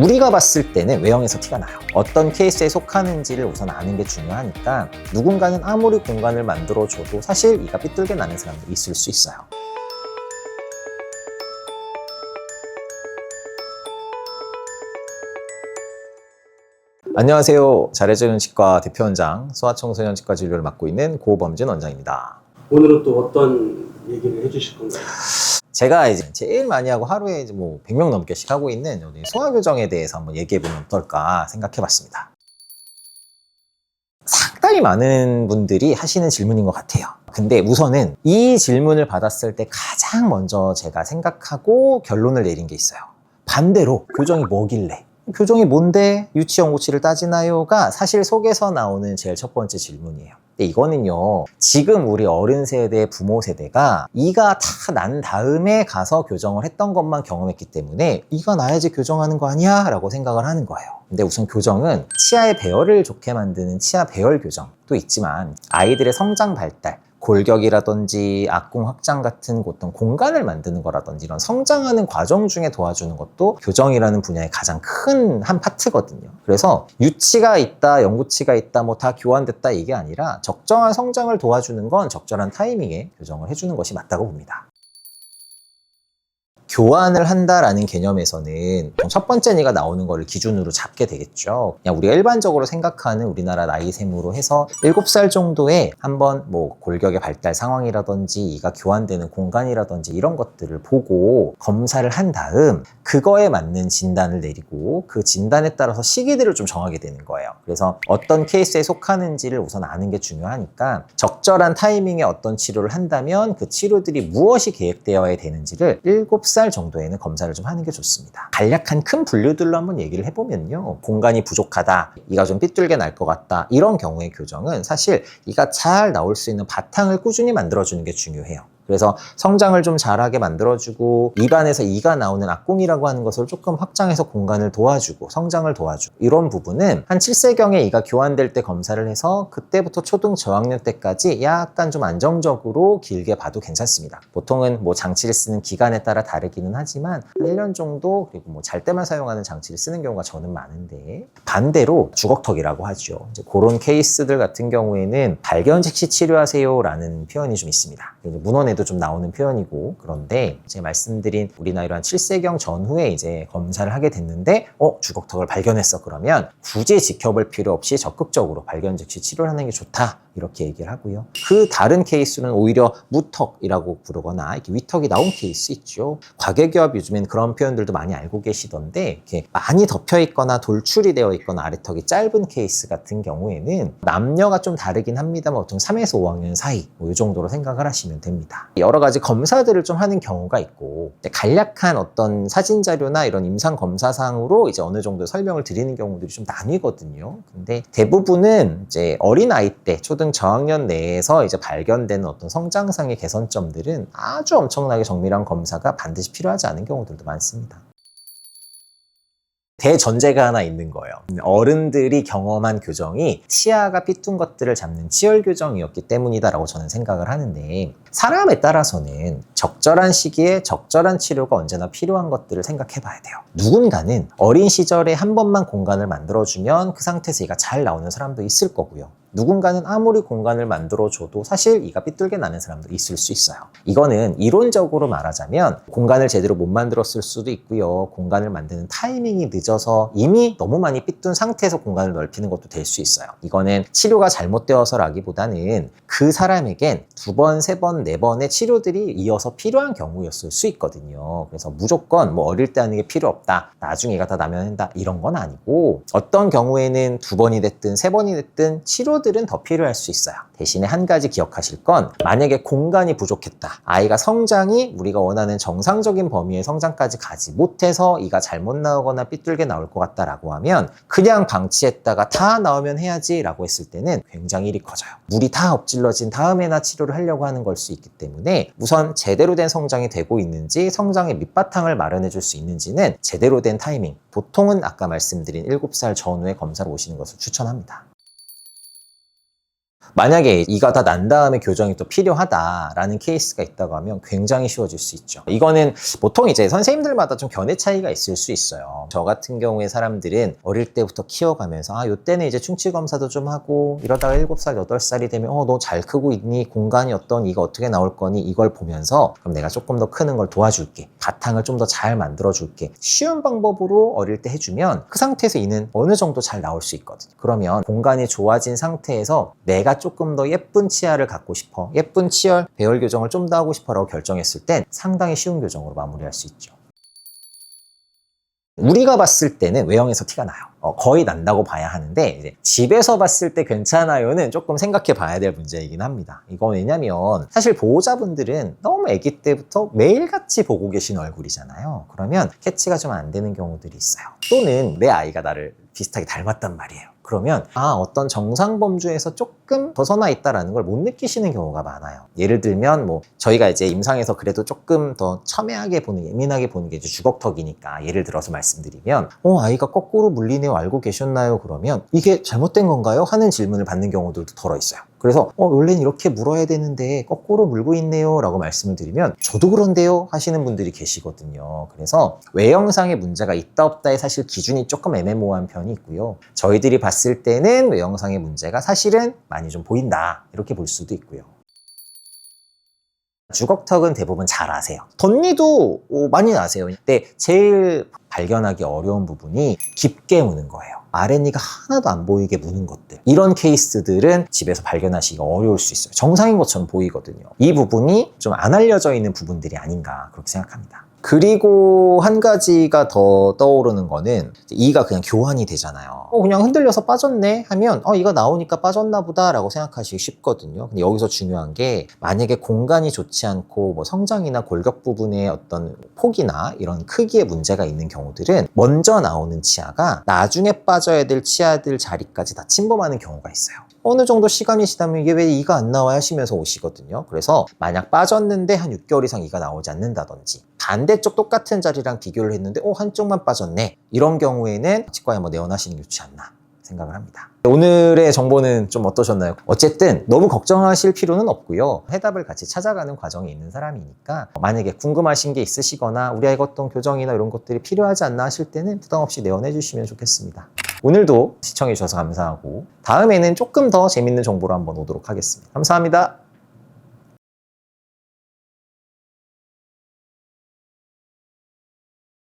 우리가 봤을 때는 외형에서 티가 나요. 어떤 케이스에 속하는지를 우선 아는 게 중요하니까 누군가는 아무리 공간을 만들어줘도 사실 이가 삐뚤게 나는 사람도 있을 수 있어요. 안녕하세요. 잘해주는 치과 대표원장, 소아청소년 치과 진료를 맡고 있는 고범진 원장입니다. 오늘은 또 어떤 얘기를 해주실 건가요? 제가 이제 제일 많이 하고 하루에 이제 뭐 100명 넘게씩 하고 있는 여기 소아교정에 대해서 한번 얘기해보면 어떨까 생각해봤습니다. 상당히 많은 분들이 하시는 질문인 것 같아요. 근데 우선은 이 질문을 받았을 때 가장 먼저 제가 생각하고 결론을 내린 게 있어요. 반대로 교정이 뭐길래? 교정이 뭔데 유치원 고치를 따지나요?가 사실 속에서 나오는 제일 첫 번째 질문이에요. 근데 이거는요, 지금 우리 어른 세대, 부모 세대가 이가 다 난 다음에 가서 교정을 했던 것만 경험했기 때문에 이가 나야지 교정하는 거 아니야? 라고 생각을 하는 거예요. 근데 우선 교정은 치아의 배열을 좋게 만드는 치아 배열 교정도 있지만 아이들의 성장 발달, 골격이라든지 악궁 확장 같은 어떤 공간을 만드는 거라든지 이런 성장하는 과정 중에 도와주는 것도 교정이라는 분야의 가장 큰 한 파트거든요. 그래서 유치가 있다, 영구치가 있다, 뭐 다 교환됐다 이게 아니라 적정한 성장을 도와주는 건 적절한 타이밍에 교정을 해주는 것이 맞다고 봅니다. 교환을 한다라는 개념에서는 첫 번째 니가 나오는 거를 기준으로 잡게 되겠죠. 그냥 우리가 일반적으로 생각하는 우리나라 나이셈으로 해서 7살 정도에 한번 뭐 골격의 발달 상황이라든지 이가 교환되는 공간이라든지 이런 것들을 보고 검사를 한 다음 그거에 맞는 진단을 내리고 그 진단에 따라서 시기들을 좀 정하게 되는 거예요. 그래서 어떤 케이스에 속하는지를 우선 아는 게 중요하니까 적절한 타이밍에 어떤 치료를 한다면 그 치료들이 무엇이 계획되어야 되는지를 7살 정도에는 검사를 좀 하는 게 좋습니다. 간략한 큰 분류들로 한번 얘기를 해보면요. 공간이 부족하다, 이가 좀 삐뚤게 날 것 같다, 이런 경우의 교정은 사실 이가 잘 나올 수 있는 바탕을 꾸준히 만들어주는 게 중요해요. 그래서 성장을 좀 잘하게 만들어주고 입안에서 이가 나오는 악궁이라고 하는 것을 조금 확장해서 공간을 도와주고 성장을 도와주고 이런 부분은 한 7세경에 이가 교환될 때 검사를 해서 그때부터 초등 저학년 때까지 약간 좀 안정적으로 길게 봐도 괜찮습니다. 보통은 뭐 장치를 쓰는 기간에 따라 다르기는 하지만 1년 정도 그리고 뭐 잘 때만 사용하는 장치를 쓰는 경우가 저는 많은데 반대로 주걱턱이라고 하죠. 이제 그런 케이스들 같은 경우에는 발견 즉시 치료하세요라는 표현이 좀 있습니다. 문헌에도 좀 나오는 표현이고 그런데 제가 말씀드린 우리 나이로 한 7세경 전후에 이제 검사를 하게 됐는데 어 주걱턱을 발견했어 그러면 굳이 지켜볼 필요 없이 적극적으로 발견 즉시 치료를 하는 게 좋다 이렇게 얘기를 하고요. 그 다른 케이스는 오히려 무턱이라고 부르거나 이렇게 위턱이 나온 케이스 있죠. 과계기업 요즘엔 그런 표현들도 많이 알고 계시던데 이렇게 많이 덮여 있거나 돌출이 되어 있거나 아래턱이 짧은 케이스 같은 경우에는 남녀가 좀 다르긴 합니다만 보통 3에서 5학년 사이 뭐 이 정도로 생각을 하시면 됩니다. 여러 가지 검사들을 좀 하는 경우가 있고 간략한 어떤 사진 자료나 이런 임상 검사상으로 이제 어느 정도 설명을 드리는 경우들이 좀 나뉘거든요. 근데 대부분은 이제 어린 아이 때 초등 저학년 내에서 이제 발견되는 어떤 성장상의 개선점들은 아주 엄청나게 정밀한 검사가 반드시 필요하지 않은 경우들도 많습니다. 대전제가 하나 있는 거예요. 어른들이 경험한 교정이 치아가 삐뚤 것들을 잡는 치열 교정이었기 때문이다라고 저는 생각을 하는데 사람에 따라서는 적절한 시기에 적절한 치료가 언제나 필요한 것들을 생각해 봐야 돼요. 누군가는 어린 시절에 한 번만 공간을 만들어주면 그 상태에서 이가 잘 나오는 사람도 있을 거고요. 누군가는 아무리 공간을 만들어줘도 사실 이가 삐뚤게 나는 사람도 있을 수 있어요. 이거는 이론적으로 말하자면 공간을 제대로 못 만들었을 수도 있고요. 공간을 만드는 타이밍이 늦어서 이미 너무 많이 삐뚤 상태에서 공간을 넓히는 것도 될 수 있어요. 이거는 치료가 잘못되어서라기보다는 그 사람에겐 두 번, 세 번, 네 번의 치료들이 이어서 필요한 경우였을 수 있거든요. 그래서 무조건 뭐 어릴 때 하는 게 필요 없다. 나중에 이가 다 나면 한다. 이런 건 아니고 어떤 경우에는 두 번이 됐든 세 번이 됐든 치료 치료들은 더 필요할 수 있어요. 대신에 한 가지 기억하실 건 만약에 공간이 부족했다. 아이가 성장이 우리가 원하는 정상적인 범위의 성장까지 가지 못해서 이가 잘못 나오거나 삐뚤게 나올 것 같다라고 하면 그냥 방치했다가 다 나오면 해야지라고 했을 때는 굉장히 일이 커져요. 물이 다 엎질러진 다음에나 치료를 하려고 하는 걸 수 있기 때문에 우선 제대로 된 성장이 되고 있는지 성장의 밑바탕을 마련해 줄 수 있는지는 제대로 된 타이밍 보통은 아까 말씀드린 7살 전후에 검사를 오시는 것을 추천합니다. 만약에 이가 다 난 다음에 교정이 또 필요하다라는 케이스가 있다고 하면 굉장히 쉬워질 수 있죠. 이거는 보통 이제 선생님들마다 좀 견해 차이가 있을 수 있어요. 저 같은 경우에 사람들은 어릴 때부터 키워가면서 아, 요때는 이제 충치 검사도 좀 하고 이러다가 7살, 8살이 되면 어, 너 잘 크고 있니? 공간이 어떤 이가 어떻게 나올 거니? 이걸 보면서 그럼 내가 조금 더 크는 걸 도와줄게. 바탕을 좀 더 잘 만들어 줄게. 쉬운 방법으로 어릴 때 해주면 그 상태에서 이는 어느 정도 잘 나올 수 있거든요. 그러면 공간이 좋아진 상태에서 내가 조금 더 예쁜 치아를 갖고 싶어. 예쁜 치열, 배열 교정을 좀 더 하고 싶어 라고 결정했을 땐 상당히 쉬운 교정으로 마무리할 수 있죠. 우리가 봤을 때는 외형에서 티가 나요. 어, 거의 난다고 봐야 하는데 집에서 봤을 때 괜찮아요는 조금 생각해 봐야 될 문제이긴 합니다. 이건 왜냐면 사실 보호자분들은 너무 아기 때부터 매일같이 보고 계신 얼굴이잖아요. 그러면 캐치가 좀 안 되는 경우들이 있어요. 또는 내 아이가 나를 비슷하게 닮았단 말이에요. 그러면 아 어떤 정상 범주에서 조금 벗어나 있다라는 걸 못 느끼시는 경우가 많아요. 예를 들면 뭐 저희가 이제 임상에서 그래도 조금 더 첨예하게 보는 예민하게 보는 게 이제 주걱턱이니까 예를 들어서 말씀드리면 어 아이가 거꾸로 물리네요 알고 계셨나요? 그러면 이게 잘못된 건가요? 하는 질문을 받는 경우들도 덜어 있어요. 그래서 어 원래는 이렇게 물어야 되는데 거꾸로 물고 있네요 라고 말씀을 드리면 저도 그런데요 하시는 분들이 계시거든요 그래서 외형상의 문제가 있다 없다의 사실 기준이 조금 애매모호한 편이 있고요 저희들이 봤을 때는 외형상의 문제가 사실은 많이 좀 보인다 이렇게 볼 수도 있고요 주걱턱은 대부분 잘 아세요. 덧니도 어, 많이 나세요. 근데 제일 발견하기 어려운 부분이 깊게 무는 거예요. 아랫니가 하나도 안 보이게 무는 것들. 이런 케이스들은 집에서 발견하시기가 어려울 수 있어요. 정상인 것처럼 보이거든요. 이 부분이 좀 안 알려져 있는 부분들이 아닌가 그렇게 생각합니다. 그리고 한 가지가 더 떠오르는 거는 이가 그냥 교환이 되잖아요. 어, 그냥 흔들려서 빠졌네 하면 어, 이가 나오니까 빠졌나 보다라고 생각하시기 쉽거든요. 근데 여기서 중요한 게 만약에 공간이 좋지 않고 뭐 성장이나 골격 부분의 어떤 폭이나 이런 크기에 문제가 있는 경우들은 먼저 나오는 치아가 나중에 빠져야 될 치아들 자리까지 다 침범하는 경우가 있어요. 어느 정도 시간이 지나면 이게 왜 이가 안 나와 하시면서 오시거든요. 그래서 만약 빠졌는데 한 6개월 이상 이가 나오지 않는다든지 반대쪽 똑같은 자리랑 비교를 했는데 어 한쪽만 빠졌네 이런 경우에는 치과에 한번 내원하시는 게 좋지 않나 생각을 합니다. 오늘의 정보는 좀 어떠셨나요? 어쨌든 너무 걱정하실 필요는 없고요. 해답을 같이 찾아가는 과정에 있는 사람이니까 만약에 궁금하신 게 있으시거나 우리 아이가 어떤 교정이나 이런 것들이 필요하지 않나 하실 때는 부담 없이 내원해 주시면 좋겠습니다. 오늘도 시청해 주셔서 감사하고 다음에는 조금 더 재밌는 정보로 한번 오도록 하겠습니다. 감사합니다.